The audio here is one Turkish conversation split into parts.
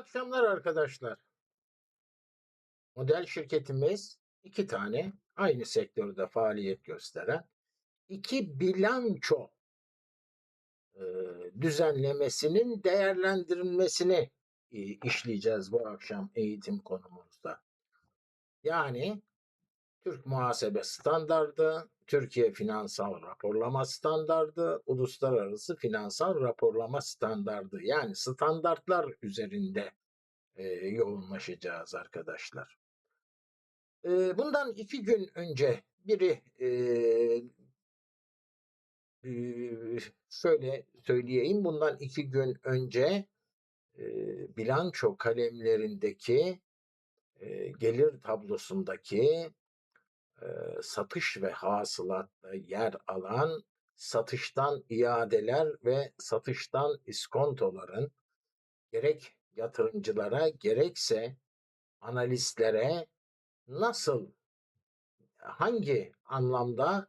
akşamlar arkadaşlar. Model şirketimiz iki tane aynı sektörde faaliyet gösteren iki bilanço e, düzenlemesinin değerlendirilmesini e, işleyeceğiz bu akşam eğitim konumuzda. Yani Türk Muhasebe Standardı, Türkiye Finansal Raporlama Standardı, Uluslararası Finansal Raporlama Standardı yani standartlar üzerinde e, yoğunlaşacağız arkadaşlar. E, bundan iki gün önce biri e, e, şöyle söyleyeyim bundan iki gün önce e, bilanço kalemlerindeki e, gelir tablosundaki satış ve hasılatta yer alan satıştan iadeler ve satıştan iskontoların gerek yatırımcılara gerekse analistlere nasıl hangi anlamda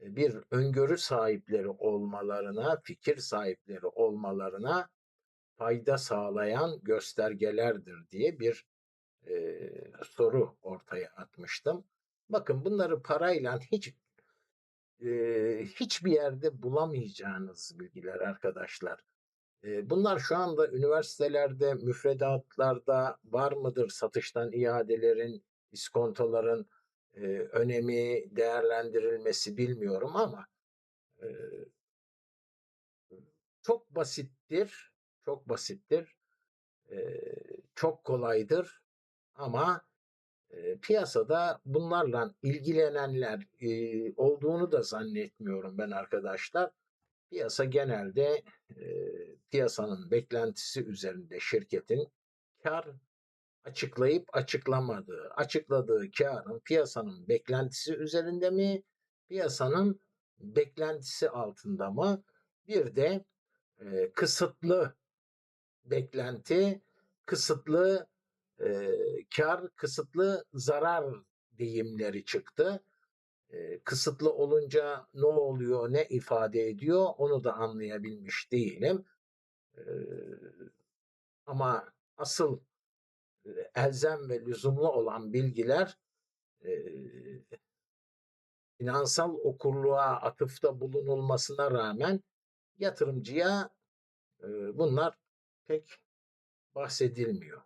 bir öngörü sahipleri olmalarına, fikir sahipleri olmalarına fayda sağlayan göstergelerdir diye bir e, soru ortaya atmıştım. Bakın bunları parayla hiç e, hiçbir yerde bulamayacağınız bilgiler arkadaşlar. E, bunlar şu anda üniversitelerde, müfredatlarda var mıdır satıştan iadelerin, iskontoların e, önemi, değerlendirilmesi bilmiyorum ama e, çok basittir, çok basittir, e, çok kolaydır ama piyasada bunlarla ilgilenenler olduğunu da zannetmiyorum ben arkadaşlar. Piyasa genelde piyasanın beklentisi üzerinde şirketin kar açıklayıp açıklamadığı, açıkladığı karın piyasanın beklentisi üzerinde mi, piyasanın beklentisi altında mı? Bir de e, kısıtlı beklenti, kısıtlı e, kar, kısıtlı zarar deyimleri çıktı. E, kısıtlı olunca ne oluyor, ne ifade ediyor onu da anlayabilmiş değilim. E, ama asıl elzem ve lüzumlu olan bilgiler e, finansal okurluğa atıfta bulunulmasına rağmen yatırımcıya e, bunlar pek bahsedilmiyor.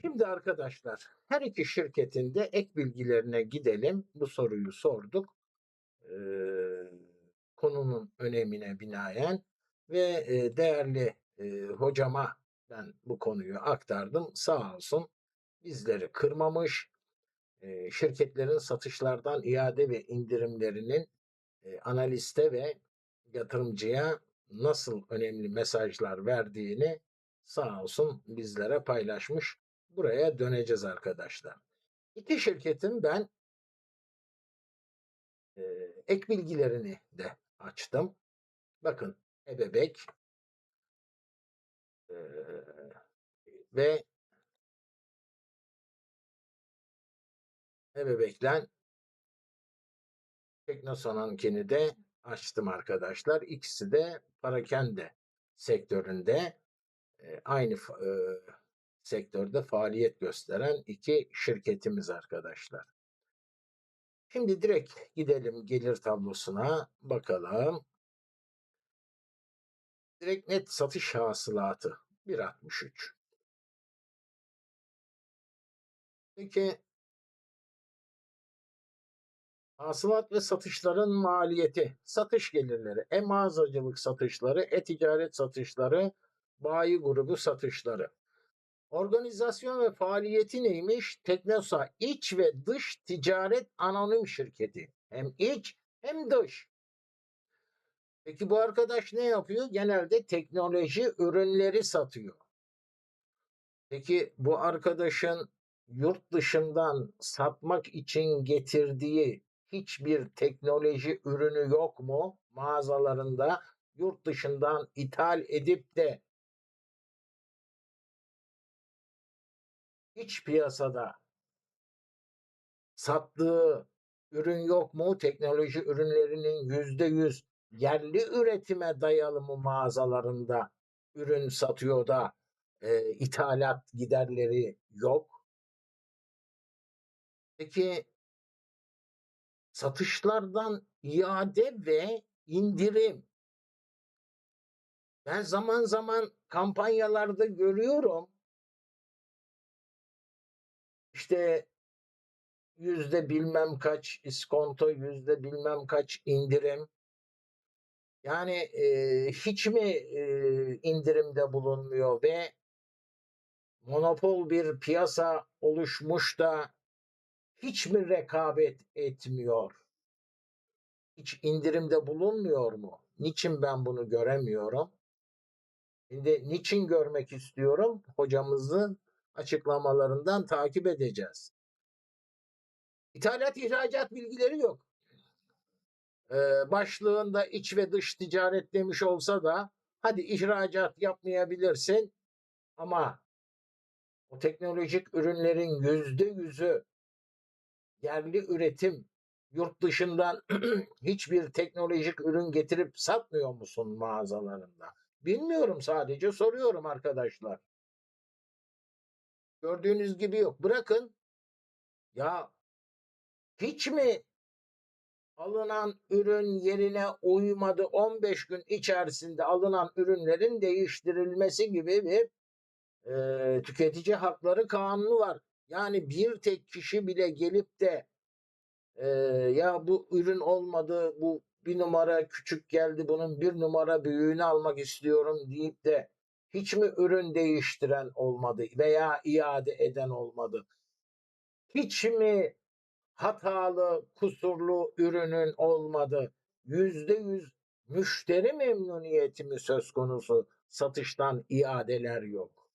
Şimdi arkadaşlar her iki şirketin de ek bilgilerine gidelim. Bu soruyu sorduk. Ee, konunun önemine binaen ve e, değerli e, hocama ben bu konuyu aktardım. Sağ olsun bizleri kırmamış. E, şirketlerin satışlardan iade ve indirimlerinin e, analiste ve yatırımcıya nasıl önemli mesajlar verdiğini sağ olsun bizlere paylaşmış. Buraya döneceğiz arkadaşlar. İki şirketin ben e, ek bilgilerini de açtım. Bakın Ebebek e, ve Ebebek'ten Teknoson'unkini de açtım arkadaşlar. İkisi de parakende sektöründe e, aynı e, sektörde faaliyet gösteren iki şirketimiz arkadaşlar. Şimdi direkt gidelim gelir tablosuna bakalım. Direkt net satış hasılatı 1.63. Peki hasılat ve satışların maliyeti, satış gelirleri, e-mağazacılık satışları, e-ticaret satışları, bayi grubu satışları. Organizasyon ve faaliyeti neymiş? Teknosa iç ve dış ticaret anonim şirketi. Hem iç hem dış. Peki bu arkadaş ne yapıyor? Genelde teknoloji ürünleri satıyor. Peki bu arkadaşın yurt dışından satmak için getirdiği hiçbir teknoloji ürünü yok mu mağazalarında? Yurt dışından ithal edip de iç piyasada sattığı ürün yok mu? Teknoloji ürünlerinin yüzde yüz yerli üretime dayalı mı mağazalarında ürün satıyor da Eee, ithalat giderleri yok. Peki satışlardan iade ve indirim. Ben zaman zaman kampanyalarda görüyorum. İşte yüzde bilmem kaç iskonto, yüzde bilmem kaç indirim. Yani eee, hiç mi eee, indirimde bulunmuyor ve monopol bir piyasa oluşmuş da hiç mi rekabet etmiyor? Hiç indirimde bulunmuyor mu? Niçin ben bunu göremiyorum? Şimdi niçin görmek istiyorum? Hocamızın açıklamalarından takip edeceğiz. İthalat ihracat bilgileri yok. Ee, başlığında iç ve dış ticaret demiş olsa da hadi ihracat yapmayabilirsin ama o teknolojik ürünlerin yüzde yüzü yerli üretim yurt dışından hiçbir teknolojik ürün getirip satmıyor musun mağazalarında? Bilmiyorum sadece soruyorum arkadaşlar. Gördüğünüz gibi yok. Bırakın ya hiç mi alınan ürün yerine uymadı 15 gün içerisinde alınan ürünlerin değiştirilmesi gibi bir e, tüketici hakları kanunu var. Yani bir tek kişi bile gelip de e, ya bu ürün olmadı bu bir numara küçük geldi bunun bir numara büyüğünü almak istiyorum deyip de hiç mi ürün değiştiren olmadı veya iade eden olmadı? Hiç mi hatalı, kusurlu ürünün olmadı? Yüzde yüz müşteri memnuniyeti mi söz konusu? Satıştan iadeler yok.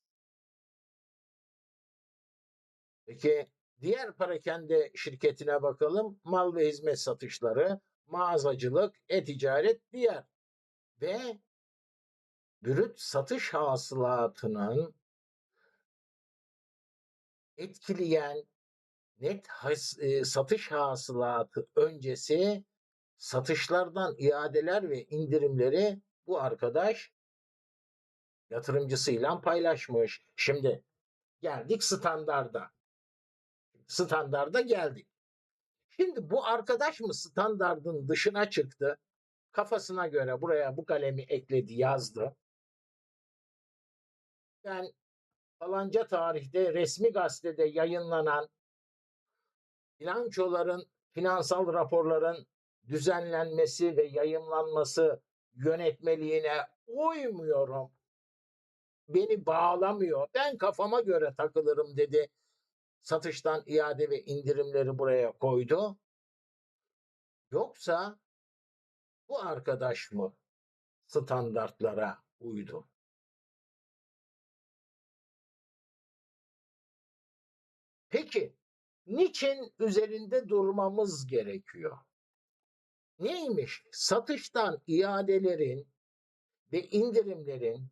Peki diğer parakende şirketine bakalım. Mal ve hizmet satışları, mağazacılık, e-ticaret diğer. Ve brüt satış hasılatının etkileyen net has, e, satış hasılatı öncesi satışlardan iadeler ve indirimleri bu arkadaş yatırımcısıyla paylaşmış. Şimdi geldik standarda. Standarda geldik. Şimdi bu arkadaş mı standardın dışına çıktı? Kafasına göre buraya bu kalemi ekledi, yazdı. Ben falanca tarihte resmi gazetede yayınlanan bilançoların, finansal raporların düzenlenmesi ve yayınlanması yönetmeliğine uymuyorum. Beni bağlamıyor. Ben kafama göre takılırım dedi. Satıştan iade ve indirimleri buraya koydu. Yoksa bu arkadaş mı standartlara uydu? Peki niçin üzerinde durmamız gerekiyor? Neymiş? Satıştan iadelerin ve indirimlerin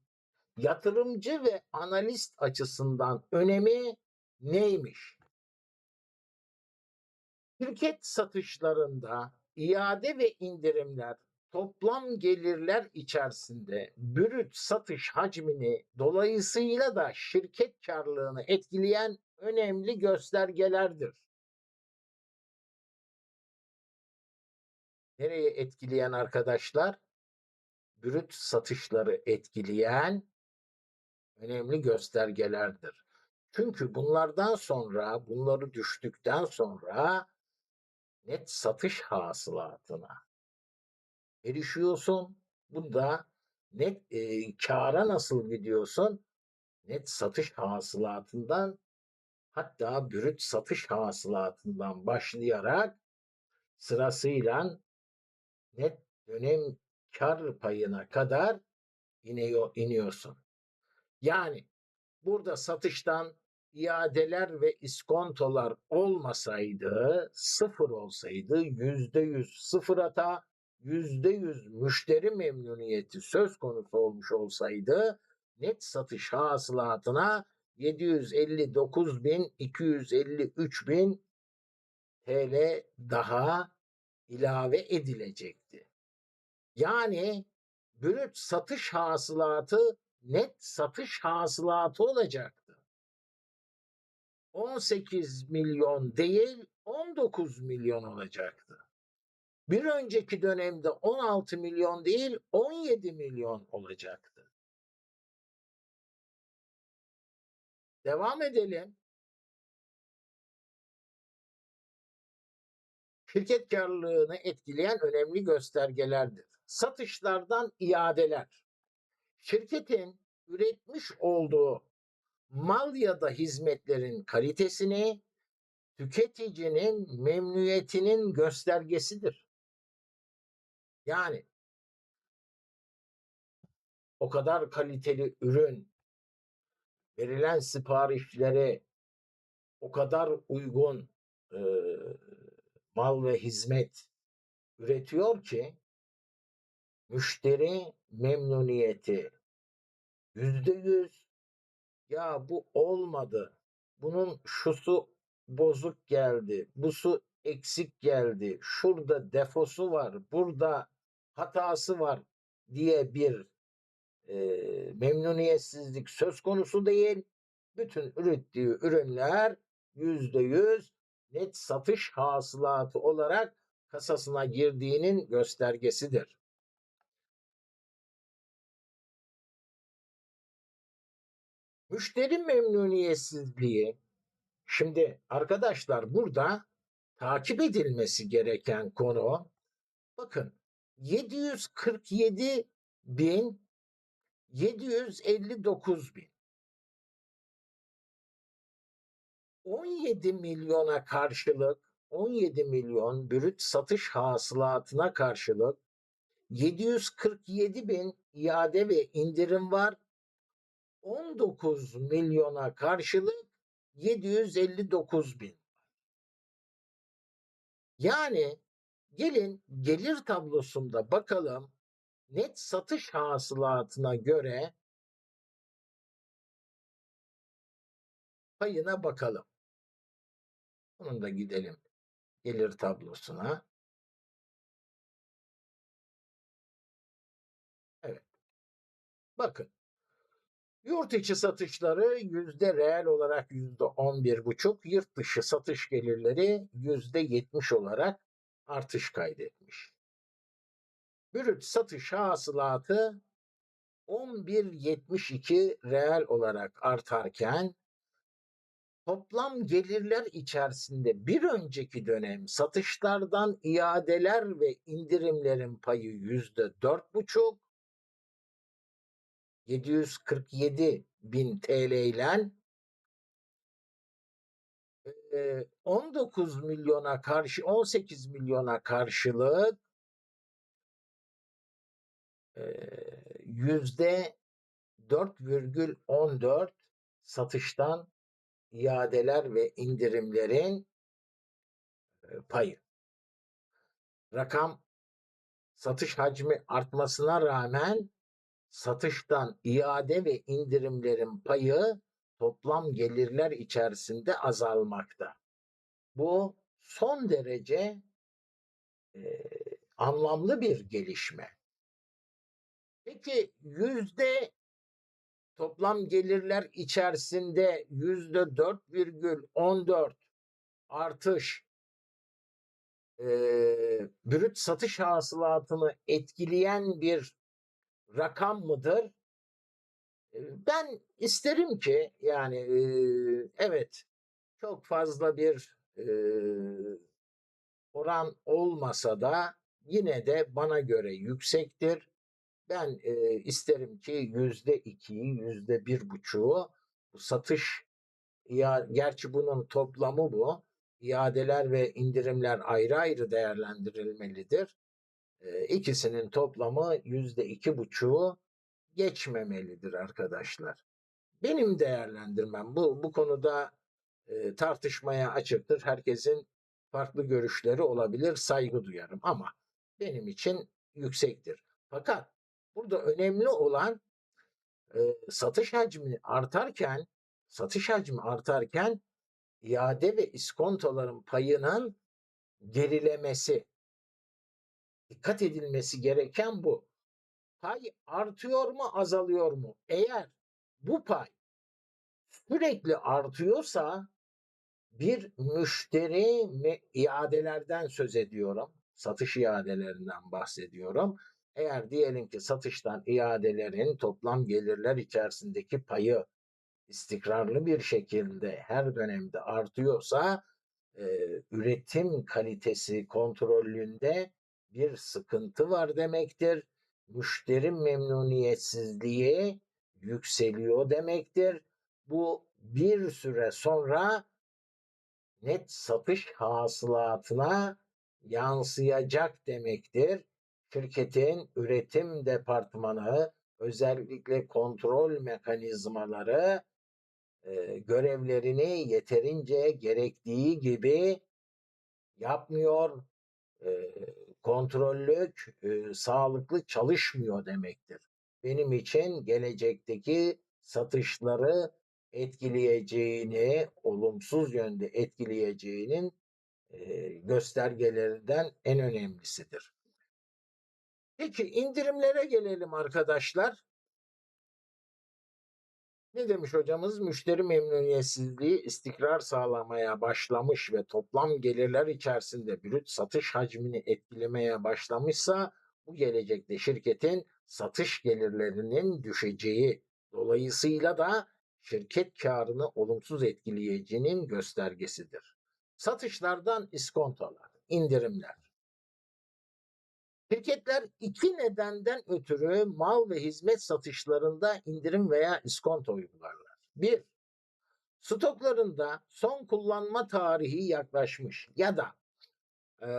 yatırımcı ve analist açısından önemi neymiş? Şirket satışlarında iade ve indirimler toplam gelirler içerisinde brüt satış hacmini dolayısıyla da şirket karlılığını etkileyen önemli göstergelerdir. Nereye etkileyen arkadaşlar? Brüt satışları etkileyen önemli göstergelerdir. Çünkü bunlardan sonra, bunları düştükten sonra net satış hasılatına erişiyorsun. Bunda net e, kâra nasıl gidiyorsun? Net satış hasılatından hatta brüt satış hasılatından başlayarak sırasıyla net dönem kar payına kadar iniyor, iniyorsun. Yani burada satıştan iadeler ve iskontolar olmasaydı, sıfır olsaydı yüzde yüz sıfır hata, yüzde yüz müşteri memnuniyeti söz konusu olmuş olsaydı net satış hasılatına 759 bin 253 bin TL daha ilave edilecekti. Yani brüt satış hasılatı net satış hasılatı olacaktı. 18 milyon değil 19 milyon olacaktı. Bir önceki dönemde 16 milyon değil 17 milyon olacaktı. Devam edelim. Şirket karlılığını etkileyen önemli göstergelerdir. Satışlardan iadeler. Şirketin üretmiş olduğu mal ya da hizmetlerin kalitesini tüketicinin memnuniyetinin göstergesidir. Yani o kadar kaliteli ürün, verilen siparişleri o kadar uygun e, mal ve hizmet üretiyor ki müşteri memnuniyeti yüzde yüz. Ya bu olmadı. Bunun şusu bozuk geldi bu su eksik geldi şurada defosu var burada hatası var diye bir e, memnuniyetsizlik söz konusu değil. Bütün ürettiği ürünler yüzde yüz net satış hasılatı olarak kasasına girdiğinin göstergesidir. Müşteri memnuniyetsizliği şimdi arkadaşlar burada takip edilmesi gereken konu bakın 747 bin 759 bin 17 milyona karşılık 17 milyon brüt satış hasılatına karşılık 747 bin iade ve indirim var. 19 milyona karşılık 759 bin. Yani gelin gelir tablosunda bakalım net satış hasılatına göre payına bakalım. Bunun da gidelim gelir tablosuna. Evet. Bakın. Yurt içi satışları yüzde reel olarak yüzde on bir buçuk, yurt dışı satış gelirleri yüzde yetmiş olarak artış kaydetmiş. Brüt satış hasılatı 11.72 reel olarak artarken toplam gelirler içerisinde bir önceki dönem satışlardan iadeler ve indirimlerin payı yüzde dört buçuk 747 bin TL ile 19 milyona karşı 18 milyona karşılık yüzde 4,14 satıştan iadeler ve indirimlerin payı. Rakam satış hacmi artmasına rağmen satıştan iade ve indirimlerin payı toplam gelirler içerisinde azalmakta. Bu son derece e, anlamlı bir gelişme. Peki yüzde toplam gelirler içerisinde yüzde 4,14 artış e, brüt satış hasılatını etkileyen bir rakam mıdır? Ben isterim ki yani evet çok fazla bir oran olmasa da yine de bana göre yüksektir. Ben isterim ki yüzde ikiyi, yüzde bir buçuğu satış ya gerçi bunun toplamı bu. İadeler ve indirimler ayrı ayrı değerlendirilmelidir. E, ikisinin toplamı yüzde iki buçuğu geçmemelidir arkadaşlar. Benim değerlendirmem bu. Bu konuda e, tartışmaya açıktır. Herkesin farklı görüşleri olabilir. Saygı duyarım ama benim için yüksektir. Fakat burada önemli olan e, satış hacmi artarken satış hacmi artarken iade ve iskontoların payının gerilemesi dikkat edilmesi gereken bu. Pay artıyor mu, azalıyor mu? Eğer bu pay sürekli artıyorsa bir müşteri me- iadelerden söz ediyorum. Satış iadelerinden bahsediyorum. Eğer diyelim ki satıştan iadelerin toplam gelirler içerisindeki payı istikrarlı bir şekilde her dönemde artıyorsa e, üretim kalitesi kontrolünde bir sıkıntı var demektir. Müşteri memnuniyetsizliği yükseliyor demektir. Bu bir süre sonra net satış hasılatına yansıyacak demektir. Şirketin üretim departmanı özellikle kontrol mekanizmaları e, görevlerini yeterince gerektiği gibi yapmıyor. Kontrollük e, sağlıklı çalışmıyor demektir. Benim için gelecekteki satışları etkileyeceğini, olumsuz yönde etkileyeceğinin e, göstergelerinden en önemlisidir. Peki indirimlere gelelim arkadaşlar. Ne demiş hocamız? Müşteri memnuniyetsizliği istikrar sağlamaya başlamış ve toplam gelirler içerisinde brüt satış hacmini etkilemeye başlamışsa bu gelecekte şirketin satış gelirlerinin düşeceği dolayısıyla da şirket karını olumsuz etkileyeceğinin göstergesidir. Satışlardan iskontolar, indirimler. Şirketler iki nedenden ötürü mal ve hizmet satışlarında indirim veya iskonto uygularlar. Bir, stoklarında son kullanma tarihi yaklaşmış ya da e,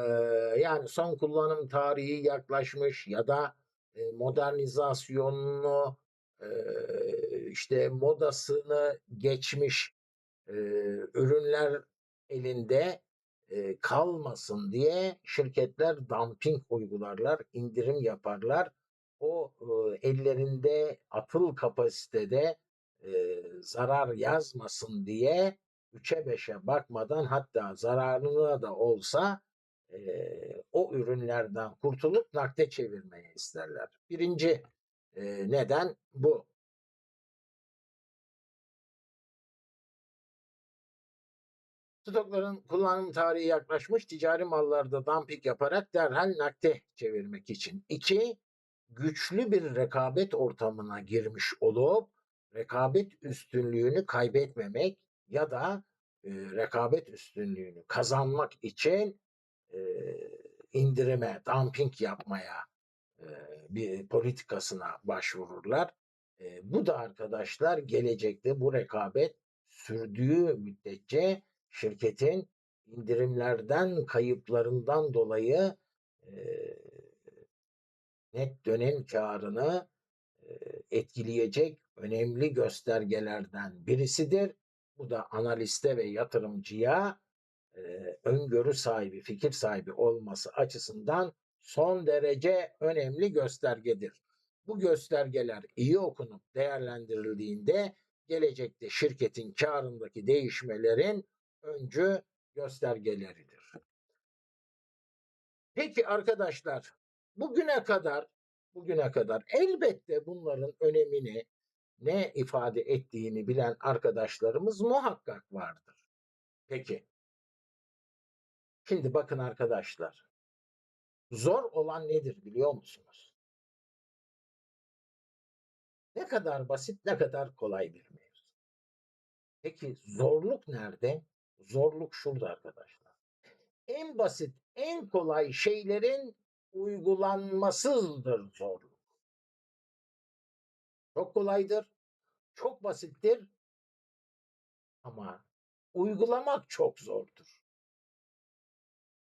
yani son kullanım tarihi yaklaşmış ya da e, modernizasyonunu e, işte modasını geçmiş e, ürünler elinde e, kalmasın diye şirketler dumping uygularlar, indirim yaparlar. O e, ellerinde atıl kapasitede e, zarar yazmasın diye 3'e 5'e bakmadan hatta zararına da olsa o ürünlerden kurtulup nakde çevirmeye isterler. Birinci neden bu. Stokların kullanım tarihi yaklaşmış ticari mallarda dumping yaparak derhal nakde çevirmek için. İki, güçlü bir rekabet ortamına girmiş olup rekabet üstünlüğünü kaybetmemek ya da e, rekabet üstünlüğünü kazanmak için e, indirime, dumping yapmaya e, bir politikasına başvururlar. E, bu da arkadaşlar gelecekte bu rekabet sürdüğü müddetçe şirketin indirimlerden kayıplarından dolayı e, net dönem karını e, etkileyecek önemli göstergelerden birisidir. Bu da analiste ve yatırımcıya e, öngörü sahibi, fikir sahibi olması açısından son derece önemli göstergedir. Bu göstergeler iyi okunup değerlendirildiğinde gelecekte şirketin karındaki değişmelerin öncü göstergeleridir. Peki arkadaşlar bugüne kadar bugüne kadar elbette bunların önemini ne ifade ettiğini bilen arkadaşlarımız muhakkak vardır. Peki. Şimdi bakın arkadaşlar. Zor olan nedir biliyor musunuz? Ne kadar basit, ne kadar kolay bilmiyoruz. Peki zorluk nerede? Zorluk şurada arkadaşlar. En basit, en kolay şeylerin uygulanmasıdır zorluk. Çok kolaydır, çok basittir ama uygulamak çok zordur.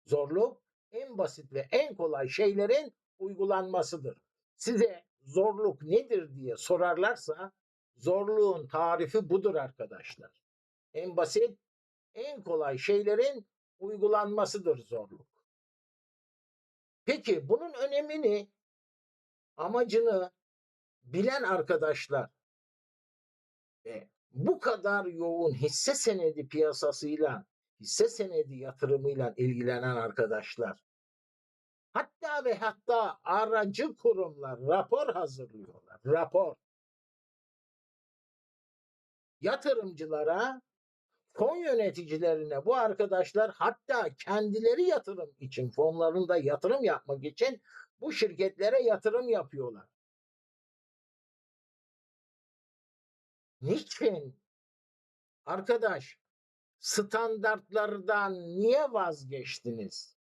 Zorluk en basit ve en kolay şeylerin uygulanmasıdır. Size zorluk nedir diye sorarlarsa zorluğun tarifi budur arkadaşlar. En basit, en kolay şeylerin uygulanmasıdır zorluk. Peki bunun önemini, amacını bilen arkadaşlar ve bu kadar yoğun hisse senedi piyasasıyla, hisse senedi yatırımıyla ilgilenen arkadaşlar, hatta ve hatta aracı kurumlar rapor hazırlıyorlar. Rapor. Yatırımcılara, fon yöneticilerine bu arkadaşlar hatta kendileri yatırım için fonlarında yatırım yapmak için bu şirketlere yatırım yapıyorlar. Niçin? Arkadaş standartlardan niye vazgeçtiniz?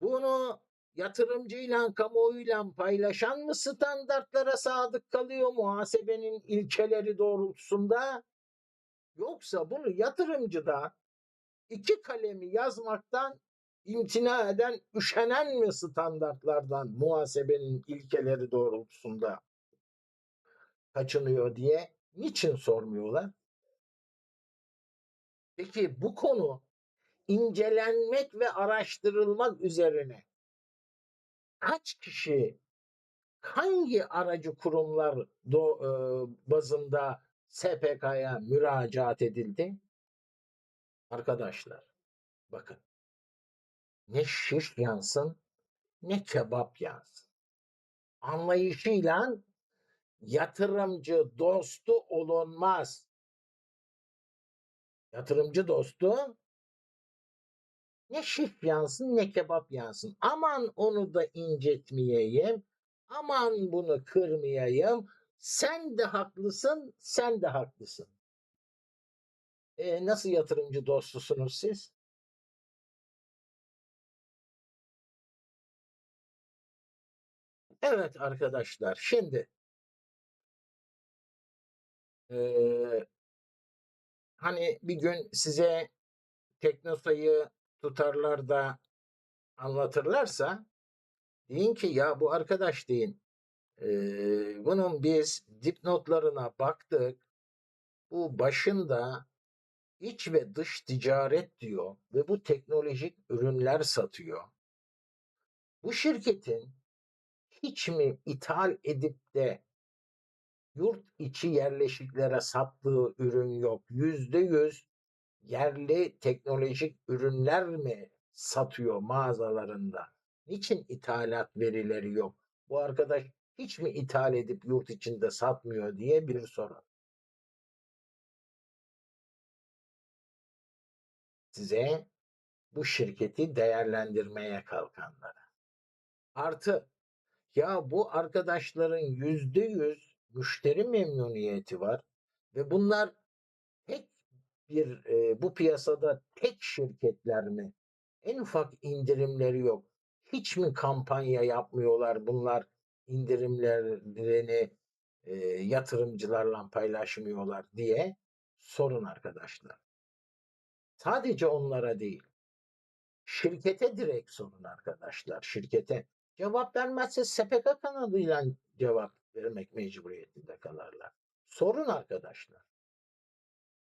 Bunu yatırımcıyla, kamuoyuyla paylaşan mı standartlara sadık kalıyor muhasebenin ilkeleri doğrultusunda? Yoksa bunu yatırımcıda iki kalemi yazmaktan imtina eden, üşenen mi standartlardan muhasebenin ilkeleri doğrultusunda kaçınıyor diye niçin sormuyorlar? Peki bu konu incelenmek ve araştırılmak üzerine kaç kişi hangi aracı kurumlar do, e, bazında SPK'ya müracaat edildi? Arkadaşlar bakın ne şiş yansın ne kebap yansın. Anlayışıyla yatırımcı dostu olunmaz. Yatırımcı dostu ne şif yansın ne kebap yansın. Aman onu da incetmeyeyim. Aman bunu kırmayayım. Sen de haklısın, sen de haklısın. E, nasıl yatırımcı dostusunuz siz? Evet arkadaşlar şimdi e, hani bir gün size Teknosa'yı tutarlar da anlatırlarsa deyin ki ya bu arkadaş deyin bunun biz dipnotlarına baktık bu başında iç ve dış ticaret diyor ve bu teknolojik ürünler satıyor. Bu şirketin hiç mi ithal edip de yurt içi yerleşiklere sattığı ürün yok? Yüzde yüz yerli teknolojik ürünler mi satıyor mağazalarında? Niçin ithalat verileri yok? Bu arkadaş hiç mi ithal edip yurt içinde satmıyor diye bir soru. Size bu şirketi değerlendirmeye kalkanlara. Artı ya bu arkadaşların yüzde yüz müşteri memnuniyeti var ve bunlar tek bir e, bu piyasada tek şirketler mi? En ufak indirimleri yok. Hiç mi kampanya yapmıyorlar bunlar indirimlerini e, yatırımcılarla paylaşmıyorlar diye sorun arkadaşlar. Sadece onlara değil. Şirkete direkt sorun arkadaşlar. Şirkete cevap vermezse SPK kanalıyla cevap vermek mecburiyetinde kalırlar. Sorun arkadaşlar.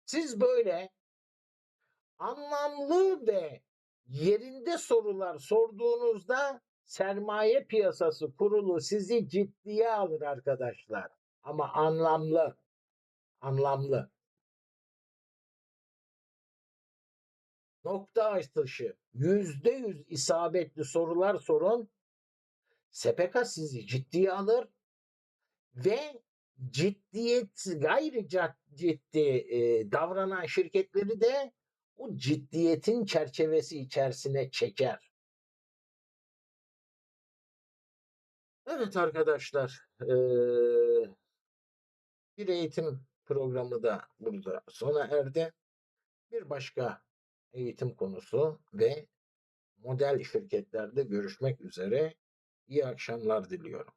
Siz böyle anlamlı ve yerinde sorular sorduğunuzda sermaye piyasası kurulu sizi ciddiye alır arkadaşlar. Ama anlamlı. Anlamlı. Nokta atışı yüzde yüz isabetli sorular sorun. SPK sizi ciddiye alır ve ciddiyet gayri ciddi e, davranan şirketleri de o ciddiyetin çerçevesi içerisine çeker. Evet arkadaşlar, bir eğitim programı da burada sona erdi. Bir başka eğitim konusu ve model şirketlerde görüşmek üzere. İyi akşamlar diliyorum.